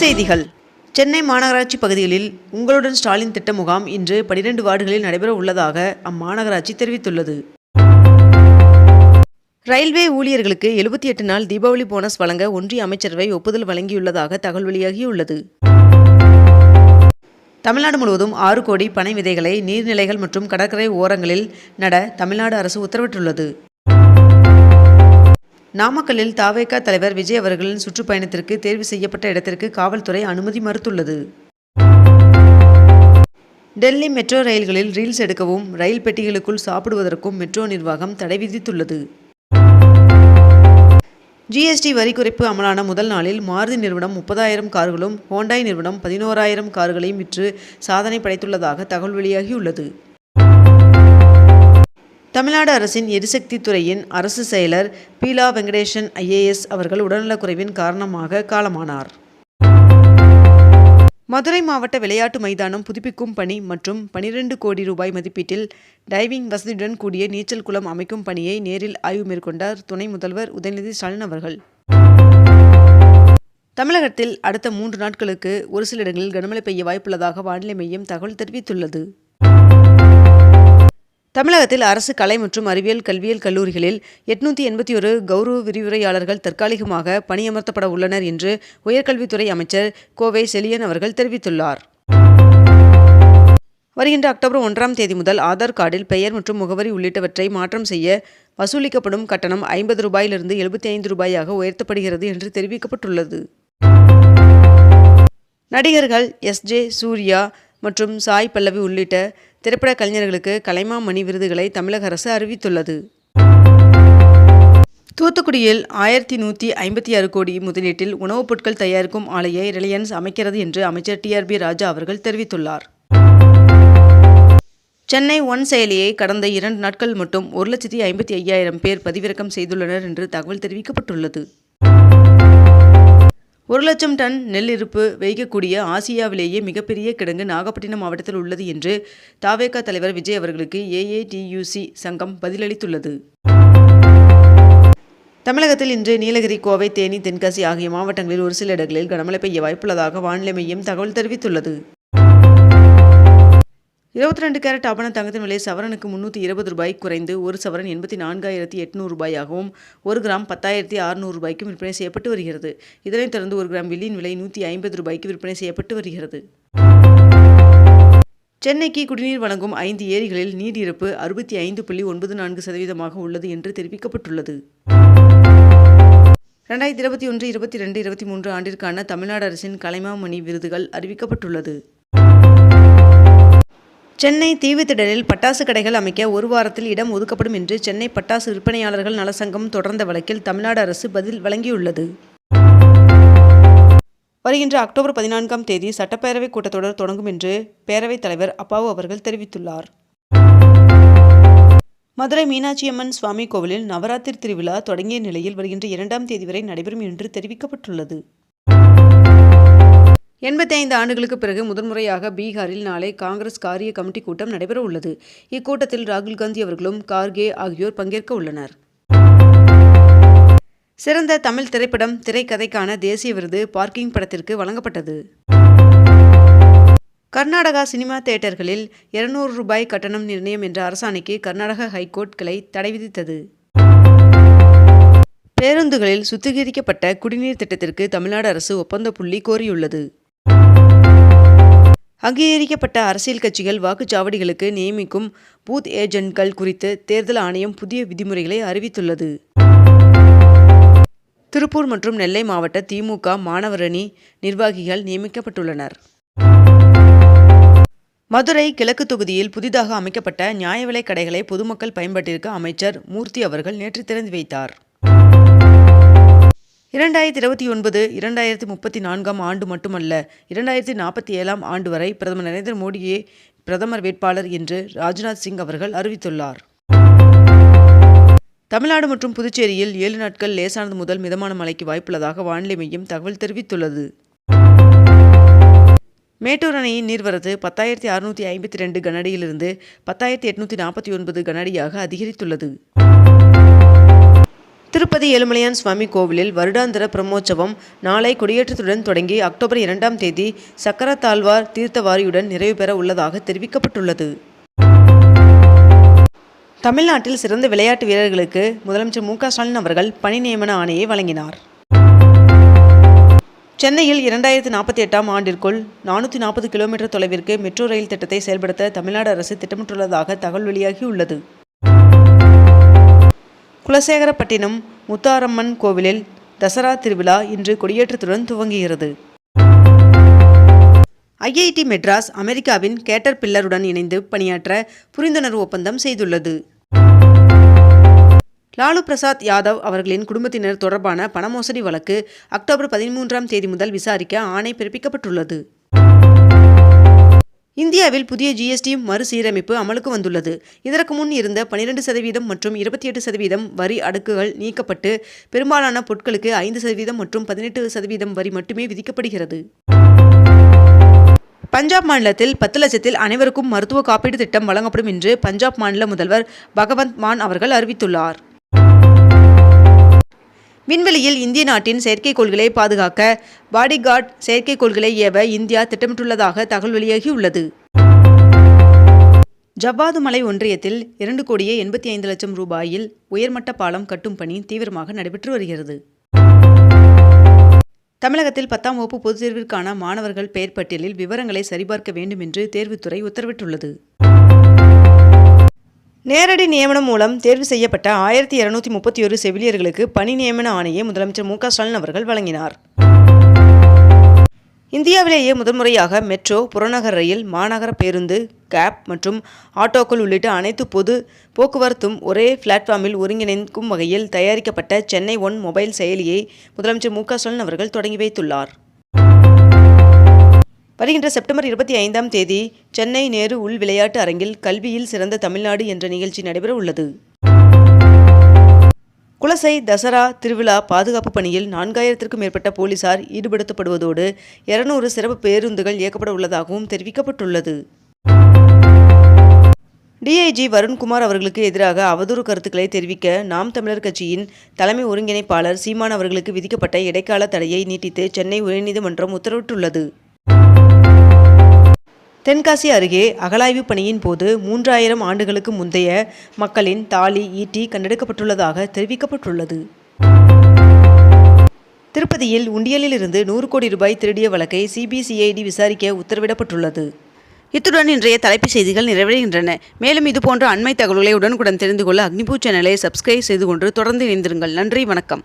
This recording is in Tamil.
செய்திகள். சென்னை மாநகராட்சி பகுதிகளில் உங்களுடன் ஸ்டாலின் திட்ட முகாம் இன்று பனிரெண்டு வார்டுகளில் நடைபெற உள்ளதாக அம்மாநகராட்சி தெரிவித்துள்ளது. ரயில்வே ஊழியர்களுக்கு எழுபத்தி எட்டு நாள் தீபாவளி போனஸ் வழங்க ஒன்றிய அமைச்சரவை ஒப்புதல் வழங்கியுள்ளதாக தகவல் வெளியாகியுள்ளது. தமிழ்நாடு முழுவதும் ஆறு கோடி பனை விதைகளை நீர்நிலைகள் மற்றும் கடற்கரை ஓரங்களில் நட தமிழ்நாடு அரசு உத்தரவிட்டுள்ளது. நாமக்கல்லில் தாவேகா தலைவர் விஜய் அவர்களின் சுற்றுப்பயணத்திற்கு தேர்வு செய்யப்பட்ட இடத்திற்கு காவல்துறை அனுமதி மறுத்துள்ளது. டெல்லி மெட்ரோ ரயில்களில் ரீல்ஸ் எடுக்கவும் ரயில் பெட்டிகளுக்குள் சாப்பிடுவதற்கும் மெட்ரோ நிர்வாகம் தடை விதித்துள்ளது. ஜிஎஸ்டி வரி குறைப்பு அமலான முதல் நாளில் மாருதி நிறுவனம் முப்பதாயிரம் கார்களும் ஹோண்டாய் நிறுவனம் பதினோராயிரம் கார்களையும் விற்று சாதனை படைத்துள்ளதாக தகவல் வெளியாகியுள்ளது. தமிழ்நாடு அரசின் எரிசக்தி துறையின் அரசு செயலர் பீலா வெங்கடேசன் ஐஏஎஸ் அவர்கள் உடல்நலக்குறைவின் காரணமாக காலமானார். மதுரை மாவட்ட விளையாட்டு மைதானம் புதுப்பிக்கும் பணி மற்றும் பனிரெண்டு கோடி ரூபாய் மதிப்பீட்டில் டைவிங் வசதியுடன் கூடிய நீச்சல் குளம் அமைக்கும் பணியை நேரில் ஆய்வு மேற்கொண்டார் துணை முதல்வர் உதயநிதி ஸ்டாலின் அவர்கள். தமிழகத்தில் அடுத்த மூன்று நாட்களுக்கு ஒரு சில இடங்களில் கனமழை பெய்ய வாய்ப்புள்ளதாக வானிலை மையம் தகவல் தெரிவித்துள்ளது. தமிழகத்தில் அரசு கலை மற்றும் அறிவியல் கல்வியியல் கல்லூரிகளில் எட்நூற்றி எண்பத்தி ஒரு கௌரவ விரிவுரையாளர்கள் தற்காலிகமாக பணியமர்த்தப்பட உள்ளனர் என்று உயர்கல்வித்துறை அமைச்சர் கோவை செலியன் அவர்கள் தெரிவித்துள்ளார். வருகின்ற அக்டோபர் ஒன்றாம் தேதி முதல் ஆதார் கார்டில் பெயர் மற்றும் முகவரி உள்ளிட்டவற்றை மாற்றம் செய்ய வசூலிக்கப்படும் கட்டணம் ஐம்பது ரூபாயிலிருந்து எழுபத்தி ஐந்து ரூபாயாக உயர்த்தப்படுகிறது என்று தெரிவிக்கப்பட்டுள்ளது. நடிகர்கள் எஸ் ஜே சூர்யா மற்றும் சாய் பல்லவி உள்ளிட்ட திரைப்பட கலைஞர்களுக்கு கலைமாமணி விருதுகளை தமிழக அரசு அறிவித்துள்ளது. தூத்துக்குடியில் ஆயிரத்தி நூற்றி ஐம்பத்தி ஆறு கோடி முதலீட்டில் உணவுப் பொருட்கள் தயாரிக்கும் ஆலையை ரிலையன்ஸ் அமைக்கிறது என்று அமைச்சர் டிஆர்பி ராஜா அவர்கள் தெரிவித்துள்ளார். சென்னை ஒன் செயலியை கடந்த இரண்டு நாட்கள் மட்டும் ஒரு லட்சத்தி ஐம்பத்தி ஐயாயிரம் பேர் பதிவிறக்கம் செய்துள்ளனர் என்று தகவல் தெரிவிக்கப்பட்டுள்ளது. ஒரு லட்சம் டன் நெல் இருப்பு வைக்கக்கூடிய ஆசியாவிலேயே மிகப்பெரிய கிடங்கு நாகப்பட்டினம் மாவட்டத்தில் உள்ளது என்று தாவேகா தலைவர் விஜய் அவர்களுக்கு ஏஏடியூசி சங்கம் பதிலளித்துள்ளது. தமிழகத்தில் இன்று நீலகிரி கோவை தேனி தென்காசி ஆகிய மாவட்டங்களில் ஒரு சில இடங்களில் கனமழை பெய்ய வாய்ப்புள்ளதாக வானிலை மையம் தகவல் தெரிவித்துள்ளது. இருபத்தி ரெண்டு கேரட் ஆபண தங்கத்தின் விலை சவரனுக்கு முன்னூற்றி இருபது ரூபாய் குறைந்து ஒரு சவரன் எண்பத்தி நான்காயிரத்தி எட்நூறு ரூபாயாகவும் ஒரு கிராம் பத்தாயிரத்தி அறுநூறு ரூபாய்க்கும் விற்பனை செய்யப்பட்டு வருகிறது. இதனைத் தொடர்ந்து ஒரு கிராம் வெள்ளியின் விலை நூற்றி ஐம்பது ரூபாய்க்கு விற்பனை செய்யப்பட்டு வருகிறது. சென்னைக்கு குடிநீர் வழங்கும் ஐந்து ஏரிகளில் நீர் இருப்பு அறுபத்தி ஐந்து புள்ளி ஒன்பது நான்கு சதவீதமாக உள்ளது என்று தெரிவிக்கப்பட்டுள்ளது. ரெண்டாயிரத்தி இருபத்தி ஒன்று இருபத்தி ரெண்டு இருபத்தி மூன்று ஆண்டிற்கான தமிழ்நாடு அரசின் கலைமாமணி விருதுகள் அறிவிக்கப்பட்டுள்ளது. சென்னை தீவுத்திடலில் பட்டாசு கடைகள் அமைக்க ஒரு வாரத்தில் இடம் ஒதுக்கப்படும் என்று சென்னை பட்டாசு விற்பனையாளர்கள் நலசங்கம் தொடர்ந்த வழக்கில் தமிழ்நாடு அரசு பதில் வழங்கியுள்ளது. வருகின்ற அக்டோபர் பதினான்காம் தேதி சட்டப்பேரவை கூட்டத்தொடர் தொடங்கும் என்று பேரவைத் தலைவர் அப்பாவு அவர்கள் தெரிவித்துள்ளார். மதுரை மீனாட்சியம்மன் சுவாமி கோவிலில் நவராத்திரி திருவிழா தொடங்கிய நிலையில் வருகின்ற இரண்டாம் தேதி வரை நடைபெறும் என்று தெரிவிக்கப்பட்டுள்ளது. எண்பத்தி ஐந்து ஆண்டுகளுக்கு பிறகு முதன்முறையாக பீகாரில் நாளை காங்கிரஸ் காரிய கமிட்டி கூட்டம் நடைபெற உள்ளது. இக்கூட்டத்தில் ராகுல் காந்தி அவர்களும் கார்கே ஆகியோர் பங்கேற்க உள்ளனர். சிறந்த தமிழ் திரைப்படம் திரைக்கதைக்கான தேசிய விருது பார்க்கிங் படத்திற்கு வழங்கப்பட்டது. கர்நாடகா சினிமா தியேட்டர்களில் இருநூறு ரூபாய் கட்டணம் நிர்ணயம் என்ற அரசாணைக்கு கர்நாடக ஹைகோர்ட் கிளை தடை விதித்தது. பேருந்துகளில் சுத்திகரிக்கப்பட்ட குடிநீர் திட்டத்திற்கு தமிழ்நாடு அரசு ஒப்பந்த புள்ளி கோரியுள்ளது. அங்கீகரிக்கப்பட்ட அரசியல் கட்சிகள் வாக்குச்சாவடிகளுக்கு நியமிக்கும் பூத் ஏஜென்ட்கள் குறித்து தேர்தல் ஆணையம் புதிய விதிமுறைகளை அறிவித்துள்ளது. திருப்பூர் மற்றும் நெல்லை மாவட்ட திமுக மாணவரணி நிர்வாகிகள் நியமிக்கப்பட்டுள்ளனர். மதுரை கிழக்கு தொகுதியில் புதிதாக அமைக்கப்பட்ட நியாய விலைக் கடைகளை பொதுமக்கள் பயன்பாட்டிற்கு அமைச்சர் மூர்த்தி அவர்கள் நேற்று திறந்து வைத்தார். இரண்டாயிரத்தி இருபத்தி ஒன்பது இரண்டாயிரத்தி முப்பத்தி நான்காம் ஆண்டு மட்டுமல்ல இரண்டாயிரத்தி நாற்பத்தி ஏழாம் ஆண்டு வரை பிரதமர் நரேந்திர மோடியே பிரதமர் வேட்பாளர் என்று ராஜ்நாத் சிங் அவர்கள் அறிவித்துள்ளார். தமிழ்நாடு மற்றும் புதுச்சேரியில் ஏழு நாட்கள் லேசானது முதல் மிதமான மழைக்கு வாய்ப்புள்ளதாக வானிலை மையம் தகவல் தெரிவித்துள்ளது. மேட்டூர் அணையின் நீர்வரத்து பத்தாயிரத்தி அறுநூற்றி ஐம்பத்தி ரெண்டு கனஅடியிலிருந்து பத்தாயிரத்தி எட்நூற்றி நாற்பத்தி ஒன்பது கனஅடியாக அதிகரித்துள்ளது. திருப்பதி ஏழுமலையான் சுவாமி கோவிலில் வருடாந்திர பிரம்மோற்சவம் நாளை கொடியேற்றத்துடன் தொடங்கி அக்டோபர் இரண்டாம் தேதி சக்கரத்தாழ்வார் தீர்த்தவாரியுடன் நிறைவு பெற உள்ளதாக தெரிவிக்கப்பட்டுள்ளது. தமிழ்நாட்டில் சிறந்த விளையாட்டு வீரர்களுக்கு முதலமைச்சர் மு ஸ்டாலின் அவர்கள் பணி நியமன ஆணையை வழங்கினார். சென்னையில் இரண்டாயிரத்து நாற்பத்தி எட்டாம் ஆண்டிற்குள் நானூற்றி நாற்பது கிலோமீட்டர் தொலைவிற்கு மெட்ரோ ரயில் திட்டத்தை செயல்படுத்த தமிழ்நாடு அரசு திட்டமிட்டுள்ளதாக தகவல் வெளியாகியுள்ளது. குலசேகரப்பட்டினம் முத்தாரம்மன் கோவிலில் தசரா திருவிழா இன்று கொடியேற்றத்துடன் துவங்குகிறது. ஐஐடி மெட்ராஸ் அமெரிக்காவின் கேட்டர் பில்லருடன் இணைந்து பணியாற்ற புரிந்துணர்வு ஒப்பந்தம் செய்துள்ளது. லாலு பிரசாத் யாதவ் அவர்களின் குடும்பத்தினர் தொடர்பான பணமோசடி வழக்கு அக்டோபர் பதிமூன்றாம் தேதி முதல் விசாரிக்க ஆணை பிறப்பிக்கப்பட்டுள்ளது. இந்தியாவில் புதிய ஜிஎஸ்டி மறுசீரமைப்பு அமலுக்கு வந்துள்ளது. இதற்கு முன் இருந்த பனிரெண்டு சதவீதம் மற்றும் இருபத்தி எட்டு சதவீதம் வரி அடுக்குகள் நீக்கப்பட்டு பெரும்பாலான பொருட்களுக்கு ஐந்து சதவீதம் மற்றும் பதினெட்டு சதவீதம் வரி மட்டுமே விதிக்கப்படுகிறது. பஞ்சாப் மாநிலத்தில் பத்து லட்சத்தில் அனைவருக்கும் மருத்துவ காப்பீடு திட்டம் வழங்கப்படும் என்று பஞ்சாப் மாநில முதல்வர் பகவந்த் மான் அவர்கள் அறிவித்துள்ளார். விண்வெளியில் இந்திய நாட்டின் செயற்கைக்கோள்களை பாதுகாக்க பாடிகார்ட் செயற்கைக்கோள்களை ஏவ இந்தியா திட்டமிட்டுள்ளதாக தகவல் வெளியாகியுள்ளது. ஜவ்வாது மலை ஒன்றியத்தில் இரண்டு கோடியே எண்பத்தி ஐந்து லட்சம் ரூபாயில் உயர்மட்ட பாலம் கட்டும் பணி தீவிரமாக நடைபெற்று வருகிறது. தமிழகத்தில் பத்தாம் வகுப்பு பொதுத் தேர்விற்கான மாணவர்கள் பெயர் பட்டியலில் விவரங்களை சரிபார்க்க வேண்டும் என்று தேர்வுத்துறை உத்தரவிட்டுள்ளது. நேரடி நியமனம் மூலம் தேர்வு செய்யப்பட்ட ஆயிரத்தி இருநூத்தி முப்பத்தி ஒரு செவிலியர்களுக்கு பணி நியமன ஆணையை முதலமைச்சர் மு ஸ்டாலின் அவர்கள் வழங்கினார். இந்தியாவிலேயே முதன்முறையாக மெட்ரோ புறநகர் ரயில் மாநகர பேருந்து கேப் மற்றும் ஆட்டோக்கள் உள்ளிட்ட அனைத்து பொது போக்குவரத்தும் ஒரே பிளாட்ஃபார்மில் ஒருங்கிணைக்கும் வகையில் தயாரிக்கப்பட்ட சென்னை ஒன் மொபைல் செயலியை முதலமைச்சர் மு ஸ்டாலின் அவர்கள் தொடங்கி வைத்துள்ளார். வருகின்ற செப்டம்பர் இருபத்தி ஐந்தாம் தேதி சென்னை நேரு உள் விளையாட்டு அரங்கில் கல்வியில் சிறந்த தமிழ்நாடு என்ற நிகழ்ச்சி நடைபெற உள்ளது. குலசை தசரா திருவிழா பாதுகாப்பு பணியில் நான்காயிரத்திற்கும் மேற்பட்ட போலீசார் ஈடுபடுத்தப்படுவதோடு இருநூறு சிறப்பு பேருந்துகள் இயக்கப்பட உள்ளதாகவும் தெரிவிக்கப்பட்டுள்ளது. டிஐஜி வருண்குமார் அவர்களுக்கு எதிராக அவதூறு கருத்துக்களை தெரிவிக்க நாம் தமிழர் கட்சியின் தலைமை ஒருங்கிணைப்பாளர் சீமான் அவர்களுக்கு விதிக்கப்பட்ட இடைக்கால தடையை நீட்டித்து சென்னை உயர்நீதிமன்றம் உத்தரவிட்டுள்ளது. தென்காசி அருகே அகழாய்வு பணியின் போது மூன்றாயிரம் ஆண்டுகளுக்கு முந்தைய மக்களின் தாலி ஈட்டி கண்டெடுக்கப்பட்டுள்ளதாக தெரிவிக்கப்பட்டுள்ளது. திருப்பதியில் உண்டியலிலிருந்து நூறு கோடி ரூபாய் திருடிய வழக்கை சிபிசிஐடி விசாரிக்க உத்தரவிடப்பட்டுள்ளது. இத்துடன் இன்றைய தலைப்புச் செய்திகள் நிறைவடைகின்றன. மேலும் இதுபோன்ற அண்மை தகவல்களை உடனுக்குடன் தெரிந்து கொள்ள அக்னிபூ சேனலை சப்ஸ்கிரைப் செய்து கொண்டு தொடர்ந்து இணைந்திருங்கள். நன்றி வணக்கம்.